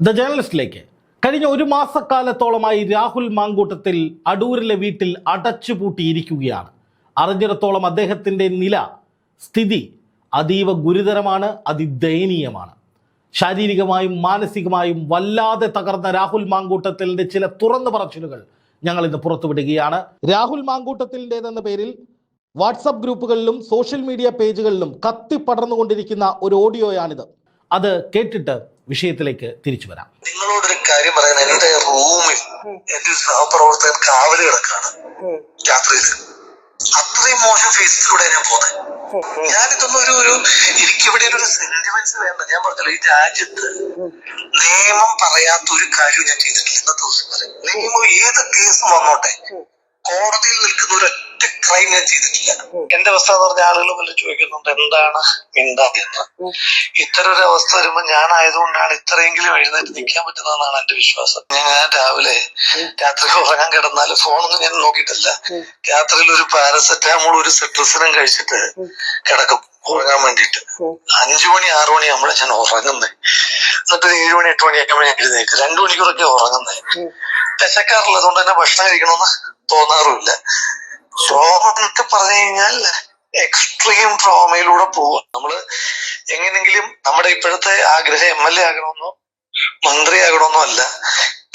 The ജേർണലിസ്റ്റിലേക്ക് കഴിഞ്ഞ ഒരു മാസക്കാലത്തോളമായി രാഹുൽ മാങ്കൂട്ടത്തിൽ അടൂരിലെ വീട്ടിൽ അടച്ചുപൂട്ടിയിരിക്കുകയാണ്. അറിഞ്ഞിടത്തോളം അദ്ദേഹത്തിന്റെ നില സ്ഥിതി അതീവ ഗുരുതരമാണ് അതിദയനീയമാണ്. ശാരീരികമായും മാനസികമായും വല്ലാതെ തകർന്ന രാഹുൽ മാങ്കൂട്ടത്തിലിന്റെ ചില തുറന്നു പറച്ചിലുകൾ ഞങ്ങൾ ഇന്ന് പുറത്തുവിടുകയാണ്. രാഹുൽ മാങ്കൂട്ടത്തിന്റെതെന്ന പേരിൽ വാട്സപ്പ് ഗ്രൂപ്പുകളിലും സോഷ്യൽ മീഡിയ പേജുകളിലും കത്തിപ്പടർന്നുകൊണ്ടിരിക്കുന്ന ഒരു ഓഡിയോയാണിത്. അത് കേട്ടിട്ട് വിഷയത്തിലേക്ക് തിരിച്ചു വരാം. നിങ്ങളോടൊരു കാര്യം പറയാൻ എന്റെ റൂമിൽ എന്റെ ഒരു സഹപ്രവർത്തകൻ കാവൽ കിടക്കാണ് രാത്രിയിൽ. അത്രയും മോശം ഫേസിലൂടെ ഞാൻ പോകുന്നത്. ഞാനിതൊന്നും ഒരു ഒരു എനിക്കിവിടെ ഒരു സെന്റിമെന്റ്സ് വേണ്ട. ഞാൻ പറഞ്ഞല്ലോ ഈ രാജ്യത്ത് നിയമം പറയാത്ത ഒരു കാര്യം ഞാൻ ചെയ്തിട്ടില്ല. ഇന്നത്തെ ദിവസം വരെ. നിയമം ഏത് കേസും വന്നോട്ടെ. കോടതിയിൽ നിൽക്കുന്ന ഒരു ഒറ്റ ക്രൈം ഞാൻ ചെയ്തിട്ടില്ല. എന്റെ അവസ്ഥ എന്ന് പറഞ്ഞ ആളുകൾ വല്ലതും ചോദിക്കുന്നുണ്ട് എന്താണ് മിണ്ടാതെന്ന് ഇത്തരം ഒരു അവസ്ഥ വരുമ്പോ ഞാൻ ആയതുകൊണ്ടാണ് ഇത്രയെങ്കിലും എഴുന്നേറ്റ് നിൽക്കാൻ പറ്റുന്നതെന്നാണ് എന്റെ വിശ്വാസം. ഞാൻ രാവിലെ രാത്രി ഉറങ്ങാൻ കിടന്നാൽ ഫോണൊന്നും ഞാൻ നോക്കിയിട്ടില്ല. രാത്രിയിൽ ഒരു പാരസെറ്റാമോൾ ഒരു സെട്രസിനും കഴിച്ചിട്ട് കിടക്കും ഉറങ്ങാൻ വേണ്ടിട്ട് അഞ്ചു മണി ആറു മണി നമ്മളെ ഞാൻ ഉറങ്ങുന്നേ. എന്നിട്ട് ഏഴു മണി എട്ട് മണി എട്ട് മണി എഴുന്നേക്ക് രണ്ടു മണിക്കൂറൊക്കെ ഉറങ്ങുന്നേ. വിശക്കാറുള്ളത് അതുകൊണ്ട് തന്നെ ഭക്ഷണം കഴിക്കണമെന്ന് തോന്നാറുമില്ല. ട്രോമ എന്നൊക്കെ പറഞ്ഞു കഴിഞ്ഞാൽ എക്സ്ട്രീം ട്രോമയിലൂടെ പോവുക നമ്മൾ എങ്ങനെങ്കിലും നമ്മുടെ ഇപ്പോഴത്തെ ആഗ്രഹം എം എൽ എ ആകണമെന്നോ മന്ത്രി ആകണമെന്നോ അല്ല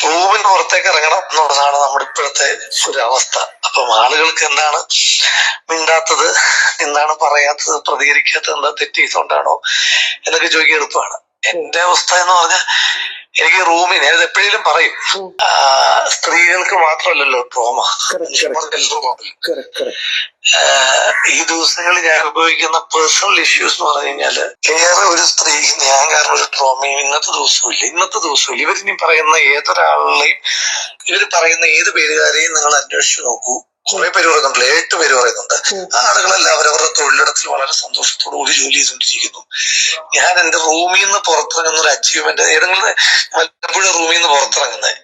റൂമിന് പുറത്തേക്ക് ഇറങ്ങണം എന്നുള്ളതാണ് നമ്മുടെ ഇപ്പോഴത്തെ ഒരു അവസ്ഥ അപ്പം ആളുകൾക്ക് എന്താണ് മിണ്ടാത്തത് എന്താണ് പറയാത്തത് പ്രതികരിക്കാത്തത് എന്താ തെറ്റ് ചെയ്തുകൊണ്ടാണോ എന്നൊക്കെ ചോദിക്കാൻ എളുപ്പമാണ്. എന്റെ അവസ്ഥ എന്ന് പറഞ്ഞാൽ എനിക്ക് റൂമിൽ ഞാനിത് എപ്പോഴേലും പറയും. സ്ത്രീകൾക്ക് മാത്രമല്ലല്ലോ ട്രോമ ഈ ദിവസങ്ങളിൽ ഞാൻ അനുഭവിക്കുന്ന പേഴ്സണൽ ഇഷ്യൂസ് എന്ന് പറഞ്ഞു കഴിഞ്ഞാൽ വേറെ ഒരു സ്ത്രീക്ക് ഞാൻ കാരണം ഒരു ട്രോമയും ഇന്നത്തെ ദിവസവും ഇല്ല. ഇന്നത്തെ ദിവസവും ഇല്ല. ഇവരിനി പറയുന്ന ഏതൊരാളെയും ഇവർ പറയുന്ന ഏത് പേരുകാരെയും നിങ്ങൾ അന്വേഷിച്ചു നോക്കൂ. കുറെ പേര് പറയുന്നുണ്ട് എട്ട് പേര് പറയുന്നുണ്ട്. ആ ആളുകളെല്ലാം അവരവരുടെ തൊഴിലിടത്തിൽ വളരെ സന്തോഷത്തോടു കൂടി ജോലി ചെയ്തുകൊണ്ടിരിക്കുന്നു. ഞാൻ എന്റെ റൂമിൽ നിന്ന് പുറത്തിറങ്ങുന്ന ഒരു അച്ചീവ്മെന്റ് ഏതെങ്കിലും വല്ലപ്പോഴും റൂമിൽ നിന്ന് പുറത്തിറങ്ങുന്നത്.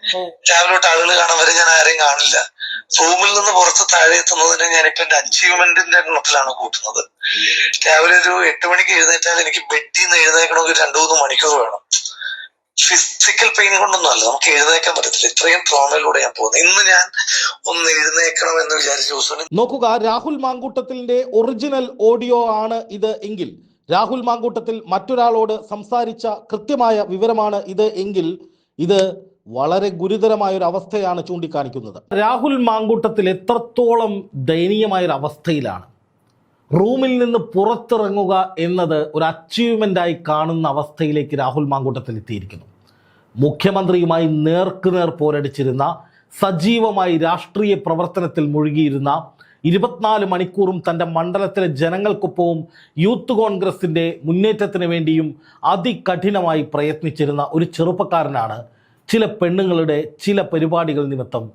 രാവിലെ തൊട്ട് ആളുകൾ കാണാൻ വരെ ഞാൻ ആരെയും കാണില്ല. റൂമിൽ നിന്ന് പുറത്ത് താഴെ എത്തുന്നതിന് ഞാനിപ്പോ എന്റെ അച്ചീവ്മെന്റിന്റെ എണ്ണത്തിലാണ് കൂട്ടുന്നത്. രാവിലെ ഒരു എട്ട് മണിക്ക് എഴുന്നേറ്റാൽ എനിക്ക് ബെഡിൽ നിന്ന് എഴുന്നേക്കണമെങ്കിൽ രണ്ടു മൂന്ന് മണിക്കൂർ വേണം. ഫിസിക്കൽ പെയിൻ കൊണ്ടൊന്നും അല്ല. നമുക്ക് എഴുന്നേക്കാൻ പറ്റത്തില്ല. ഇത്രയും ട്രോമയിലൂടെ ഞാൻ പോകുന്നത് ഇന്ന് ഞാൻ ഒന്ന് എഴുന്നേക്കണം എന്ന് വിചാരിച്ച ദിവസം നോക്കുക രാഹുൽ മാങ്കൂട്ടത്തിന്റെ ഒറിജിനൽ ഓഡിയോ ആണ് ഇത് എങ്കിൽ രാഹുൽ മാങ്കൂട്ടത്തിൽ മറ്റൊരാളോട് സംസാരിച്ച കൃത്യമായ വിവരമാണ് ഇത് എങ്കിൽ ഇത് വളരെ ഗുരുതരമായ ഒരു അവസ്ഥയാണ് ചൂണ്ടിക്കാണിക്കുന്നത്. രാഹുൽ മാങ്കൂട്ടത്തിൽ എത്രത്തോളം ദയനീയമായ ഒരു അവസ്ഥയിലാണ് റൂമിൽ നിന്ന് പുറത്തിറങ്ങുക എന്നത് ഒരു അച്ചീവ്മെന്റായി കാണുന്ന അവസ്ഥയിലേക്ക് രാഹുൽ മാങ്കൂട്ടത്തിൽ എത്തിയിരിക്കുന്നു. മുഖ്യമന്ത്രിയുമായി നേർക്കുനേർ പോരടിച്ചിരുന്ന സജീവമായി രാഷ്ട്രീയ പ്രവർത്തനത്തിൽ മുഴുകിയിരുന്ന ഇരുപത്തിനാല് മണിക്കൂറും തന്റെ മണ്ഡലത്തിലെ ജനങ്ങൾക്കൊപ്പവും യൂത്ത് കോൺഗ്രസിന്റെ മുന്നേറ്റത്തിന് വേണ്ടിയും അതികഠിനമായി പ്രയത്നിച്ചിരുന്ന ഒരു ചെറുപ്പക്കാരനാണ് ചില പെണ്ണുങ്ങളുടെ ചില പരിപാടികൾ നിമിത്തം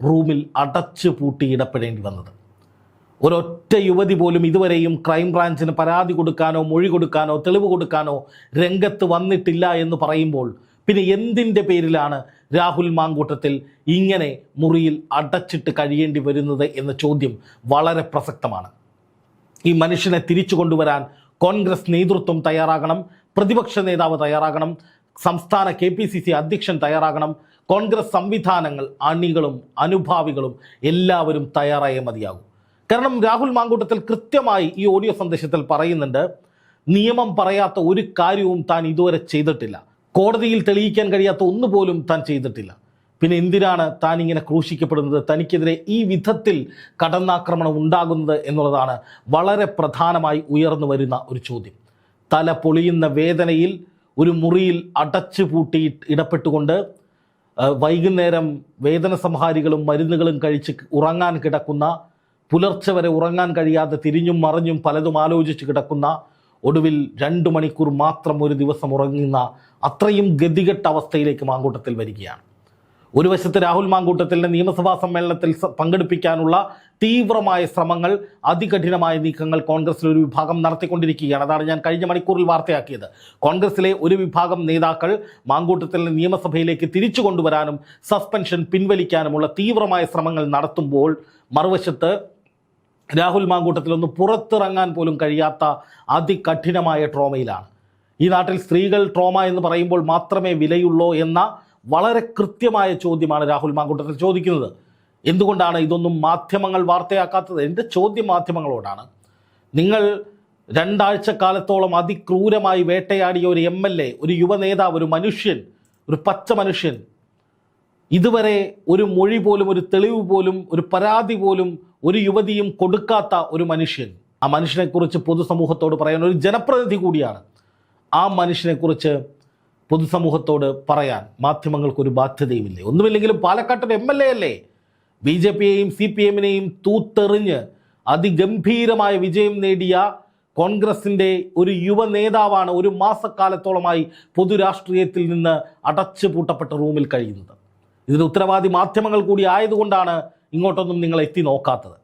റൂമിൽ അടച്ചു പൂട്ടി ഇടപെടേണ്ടി വന്നത്. ഒരൊറ്റ യുവതി പോലും ഇതുവരെയും ക്രൈംബ്രാഞ്ചിന് പരാതി കൊടുക്കാനോ മൊഴി കൊടുക്കാനോ തെളിവ് കൊടുക്കാനോ രംഗത്ത് വന്നിട്ടില്ല എന്ന് പറയുമ്പോൾ പിന്നെ എന്തിന്റെ പേരിലാണ് രാഹുൽ മാങ്കൂട്ടത്തിൽ ഇങ്ങനെ മുറിയിൽ അടച്ചിട്ട് കഴിയേണ്ടി വരുന്നത് എന്ന ചോദ്യം വളരെ പ്രസക്തമാണ്. ഈ മനുഷ്യനെ തിരിച്ചു കൊണ്ടുവരാൻ കോൺഗ്രസ് നേതൃത്വം തയ്യാറാകണം പ്രതിപക്ഷ നേതാവ് തയ്യാറാകണം സംസ്ഥാന കെ പി സി സി അധ്യക്ഷൻ തയ്യാറാകണം കോൺഗ്രസ് സംവിധാനങ്ങൾ അണികളും അനുഭാവികളും എല്ലാവരും തയ്യാറായേ മതിയാകും. കാരണം രാഹുൽ മാങ്കൂട്ടത്തിൽ കൃത്യമായി ഈ ഓഡിയോ സന്ദേശത്തിൽ പറയുന്നുണ്ട് നിയമം പറയാത്ത ഒരു കാര്യവും താൻ ഇതുവരെ ചെയ്തിട്ടില്ല. കോടതിയിൽ തെളിയിക്കാൻ കഴിയാത്ത ഒന്നുപോലും താൻ ചെയ്തിട്ടില്ല. പിന്നെ എന്തിനാണ് താൻ ഇങ്ങനെ ക്രൂശിക്കപ്പെടുന്നത്? തനിക്കെതിരെ ഈ വിധത്തിൽ കടന്നാക്രമണം ഉണ്ടാകുന്നത് എന്നുള്ളതാണ് വളരെ പ്രധാനമായി ഉയർന്നു വരുന്ന ഒരു ചോദ്യം. തല പൊളിയുന്ന വേദനയിൽ ഒരു മുറിയിൽ അടച്ചു പൂട്ടി ഇടപെട്ടുകൊണ്ട് വൈകുന്നേരം വേദന സംഹാരികളും മരുന്നുകളും കഴിച്ച് ഉറങ്ങാൻ കിടക്കുന്ന പുലർച്ചെ വരെ ഉറങ്ങാൻ കഴിയാതെ തിരിഞ്ഞും മറിഞ്ഞും പലതും ആലോചിച്ച് കിടക്കുന്ന ഒടുവിൽ രണ്ട് മണിക്കൂർ മാത്രം ഒരു ദിവസം ഉറങ്ങുന്ന അത്രയും ഗതികെട്ട അവസ്ഥയിലേക്ക് മാങ്കൂട്ടത്തിൽ വരികയാണ്. ഒരു വശത്ത് രാഹുൽ മാങ്കൂട്ടത്തിന്റെ നിയമസഭാ സമ്മേളനത്തിൽ പങ്കെടുപ്പിക്കാനുള്ള തീവ്രമായ ശ്രമങ്ങൾ അതികഠിനമായ നീക്കങ്ങൾ കോൺഗ്രസിൽ ഒരു വിഭാഗം നടത്തിക്കൊണ്ടിരിക്കുകയാണ്. അതാണ് ഞാൻ കഴിഞ്ഞ മണിക്കൂറിൽ വാർത്തയാക്കിയത്. കോൺഗ്രസിലെ ഒരു വിഭാഗം നേതാക്കൾ മാങ്കൂട്ടത്തിലെ നിയമസഭയിലേക്ക് തിരിച്ചു കൊണ്ടുവരാനും സസ്പെൻഷൻ പിൻവലിക്കാനുമുള്ള തീവ്രമായ ശ്രമങ്ങൾ നടത്തുമ്പോൾ മറുവശത്ത് രാഹുൽ മാങ്കൂട്ടത്തിൽ ഒന്ന് പുറത്തിറങ്ങാൻ പോലും കഴിയാത്ത അതികഠിനമായ ട്രോമയിലാണ്. ഈ നാട്ടിൽ സ്ത്രീകൾ ട്രോമ എന്ന് പറയുമ്പോൾ മാത്രമേ വിലയുള്ളൂ എന്ന വളരെ കൃത്യമായ ചോദ്യമാണ് രാഹുൽ മാങ്കൂട്ടത്തിൽ ചോദിക്കുന്നത്. എന്തുകൊണ്ടാണ് ഇതൊന്നും മാധ്യമങ്ങൾ വാർത്തയാക്കാത്തത്? എന്റെ ചോദ്യം മാധ്യമങ്ങളോടാണ്. നിങ്ങൾ രണ്ടാഴ്ച കാലത്തോളം അതിക്രൂരമായി വേട്ടയാടിയ ഒരു എം എൽ എ ഒരു യുവ നേതാവ് ഒരു മനുഷ്യൻ ഒരു പച്ച മനുഷ്യൻ ഇതുവരെ ഒരു മൊഴി പോലും ഒരു തെളിവ് പോലും ഒരു പരാതി പോലും ഒരു യുവതിയും കൊടുക്കാത്ത ഒരു മനുഷ്യൻ. ആ മനുഷ്യനെക്കുറിച്ച് പൊതുസമൂഹത്തോട് പറയാൻ ഒരു ജനപ്രതിനിധി കൂടിയാണ്. ആ മനുഷ്യനെക്കുറിച്ച് പൊതുസമൂഹത്തോട് പറയാൻ മാധ്യമങ്ങൾക്കൊരു ബാധ്യതയുമില്ലേ? ഒന്നുമില്ലെങ്കിലും പാലക്കാട്ടൊരു എം എൽ എ അല്ലേ? ബി ജെ പിയെയും സി പി എമ്മിനെയും തൂത്തെറിഞ്ഞ് അതിഗംഭീരമായ വിജയം നേടിയ കോൺഗ്രസിന്റെ ഒരു യുവ നേതാവാണ് ഒരു മാസക്കാലത്തോളമായി പൊതുരാഷ്ട്രീയത്തിൽ നിന്ന് അടച്ചു പൂട്ടപ്പെട്ട റൂമിൽ കഴിയുന്നത്. ഇതിന് ഉത്തരവാദി മാധ്യമങ്ങൾ കൂടി ആയതുകൊണ്ടാണ് ഇങ്ങോട്ടൊന്നും നിങ്ങൾ എത്തി നോക്കാത്തത്.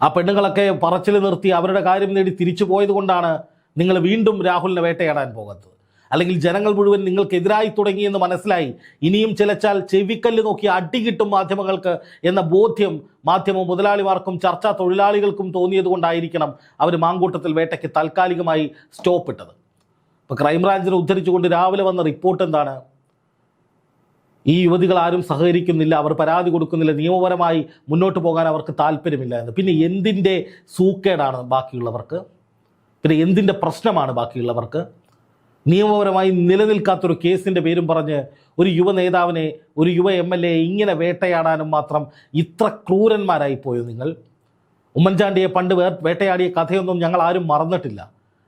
ആ പെണ്ണുങ്ങളൊക്കെ പറച്ചിൽ നിർത്തി അവരുടെ കാര്യം നേടി തിരിച്ചു പോയത് കൊണ്ടാണ് നിങ്ങൾ വീണ്ടും രാഹുലിനെ വേട്ടയാടാൻ പോകാത്തത്. അല്ലെങ്കിൽ ജനങ്ങൾ മുഴുവൻ നിങ്ങൾക്കെതിരായി തുടങ്ങിയെന്ന് മനസ്സിലായി. ഇനിയും ചിലച്ചാൽ ചെവിക്കല്ല് നോക്കി അടി കിട്ടും മാധ്യമങ്ങൾക്ക് എന്ന ബോധ്യം മാധ്യമ മുതലാളിമാർക്കും ചർച്ചാ തൊഴിലാളികൾക്കും തോന്നിയത് കൊണ്ടായിരിക്കണം അവർ മാങ്കൂട്ടത്തിൽ വേട്ടയ്ക്ക് താൽക്കാലികമായി സ്റ്റോപ്പ് ഇട്ടത്. ഇപ്പോൾ ക്രൈംബ്രാഞ്ചിനെ ഉദ്ധരിച്ചുകൊണ്ട് രാവിലെ വന്ന റിപ്പോർട്ട് എന്താണ്? ഈ യുവതികൾ ആരും സഹകരിക്കുന്നില്ല അവർ പരാതി കൊടുക്കുന്നില്ല നിയമപരമായി മുന്നോട്ട് പോകാൻ അവർക്ക് താല്പര്യമില്ല എന്ന്. പിന്നെ എന്തിന്റെ സൂക്കേടാണ് ബാക്കിയുള്ളവർക്ക്? പിന്നെ എന്തിന്റെ പ്രശ്നമാണ് ബാക്കിയുള്ളവർക്ക്? നിയമപരമായി നിലനിൽക്കാത്തൊരു കേസിന്റെ പേരും പറഞ്ഞ് ഒരു യുവ നേതാവിനെ ഒരു യുവ എം എൽ എ ഇങ്ങനെ വേട്ടയാടാനും മാത്രം ഇത്ര ക്രൂരന്മാരായി പോയോ നിങ്ങൾ? ഉമ്മൻചാണ്ടിയെ പണ്ട് വേ വേട്ടയാടിയ കഥയൊന്നും ഞങ്ങൾ ആരും മറന്നിട്ടില്ല.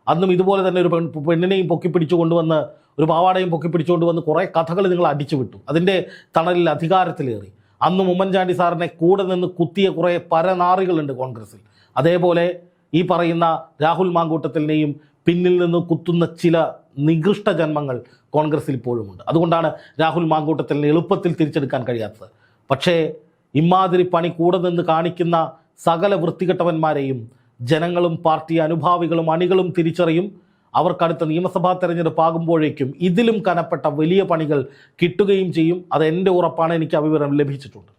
അന്നും ഇതുപോലെ തന്നെ ഒരു പെൺ പെണ്ണിനെയും പൊക്കിപ്പിടിച്ചു കൊണ്ടുവന്ന് ഒരു പാവാടയും പൊക്കി പിടിച്ചുകൊണ്ട് വന്ന് കുറേ കഥകൾ നിങ്ങൾ അടിച്ചു വിട്ടു. അതിന്റെ തണലിൽ അധികാരത്തിലേറി. അന്ന് ഉമ്മൻചാണ്ടി സാറിനെ കൂടെ നിന്ന് കുത്തിയ കുറേ പരനാറികളുണ്ട് കോൺഗ്രസിൽ അതേപോലെ ഈ പറയുന്ന രാഹുൽ മാങ്കൂട്ടത്തിനെയും പിന്നിൽ നിന്ന് കുത്തുന്ന ചില നികൃഷ്ട ജന്മങ്ങൾ കോൺഗ്രസിൽ ഇപ്പോഴുമുണ്ട്. അതുകൊണ്ടാണ് രാഹുൽ മാങ്കൂട്ടത്തിനെ എളുപ്പത്തിൽ തിരിച്ചെടുക്കാൻ കഴിയാത്തത്. പക്ഷേ ഇമാതിരി പണി കൂടെ നിന്ന് കാണിക്കുന്ന സകല വൃത്തികെട്ടവന്മാരെയും ജനങ്ങളും പാർട്ടി അനുഭാവികളും അണികളും തിരിച്ചറിയും അവർക്കടുത്ത നിയമസഭാ തെരഞ്ഞെടുപ്പ് ആകുമ്പോഴേക്കും ഇതിലും കനപ്പെട്ട വലിയ പണികൾ കിട്ടുകയും ചെയ്യും. അത് എന്റെ ഉറപ്പാണ് എനിക്ക് ആ വിവരം ലഭിച്ചിട്ടുണ്ട്.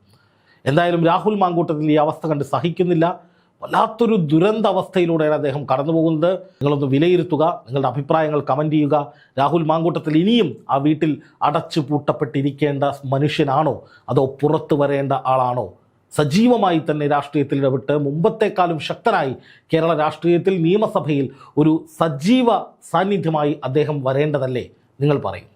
എന്തായാലും രാഹുൽ മാങ്കൂട്ടത്തിൽ ഈ അവസ്ഥ കണ്ട് സഹിക്കുന്നില്ല. വല്ലാത്തൊരു ദുരന്ത അവസ്ഥയിലൂടെയാണ് അദ്ദേഹം കടന്നു പോകുന്നത് നിങ്ങളൊന്ന് വിലയിരുത്തുക നിങ്ങളുടെ അഭിപ്രായങ്ങൾ കമന്റ് ചെയ്യുക. രാഹുൽ മാങ്കൂട്ടത്തിൽ ഇനിയും ആ വീട്ടിൽ അടച്ചു പൂട്ടപ്പെട്ടിരിക്കേണ്ട മനുഷ്യനാണോ? അതോ പുറത്തു വരേണ്ട ആളാണോ? സജീവമായി തന്നെ രാഷ്ട്രീയത്തിൽ ഇടപെട്ട് മുമ്പത്തെക്കാളും ശക്തനായി കേരള രാഷ്ട്രീയത്തിൽ നിയമസഭയിൽ ഒരു സജീവ സാന്നിധ്യമായി അദ്ദേഹം വരേണ്ടതല്ലേ? നിങ്ങൾ പറയും.